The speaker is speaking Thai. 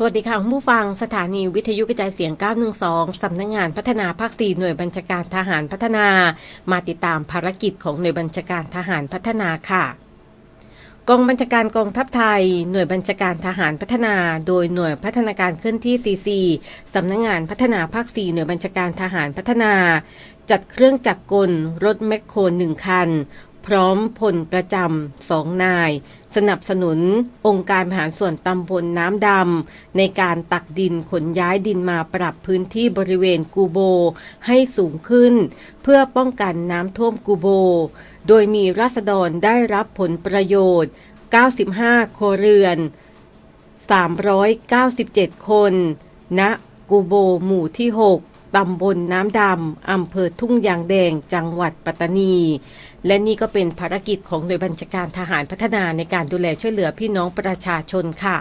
สวัสดีค่ะคุณผู้ฟังสถานีวิทยุกระจายเสียง 912 สำนักงงานพัฒนาภาค 4 หน่วยบัญชาการทหารพัฒนา มาติดตามภารกิจของหน่วยบัญชาการทหารพัฒนาค่ะ กองบัญชาการกองทัพไทย หน่วยบัญชาการทหารพัฒนา โดยหน่วยพัฒนาการเคลื่อนที่ CC สำนักงงานพัฒนาภาค 4 หน่วยบัญชาการทหารพัฒนาจัดเครื่องจักรกล รถแมคโครหนึ่งคัน พร้อมพลประจำสองนาย สนับสนุนองค์การบริหารส่วนตำบลน้ำดำในการตักดินขนย้ายดินมาปรับพื้นที่บริเวณกูโบให้สูงขึ้น เพื่อป้องกันน้ำท่วมกูโบ โดยมีราษฎรได้รับผลประโยชน์ 95ครเรือน 397 คนณกูโบหมู่ที่ 6 ตำบลน้ำดำอำเภอทุ่งยางแดง จังหวัดปัตตานี และนี่ก็เป็นภารกิจของหน่วยบัญชาการทหารพัฒนาในการดูแลช่วยเหลือพี่น้องประชาชนค่ะ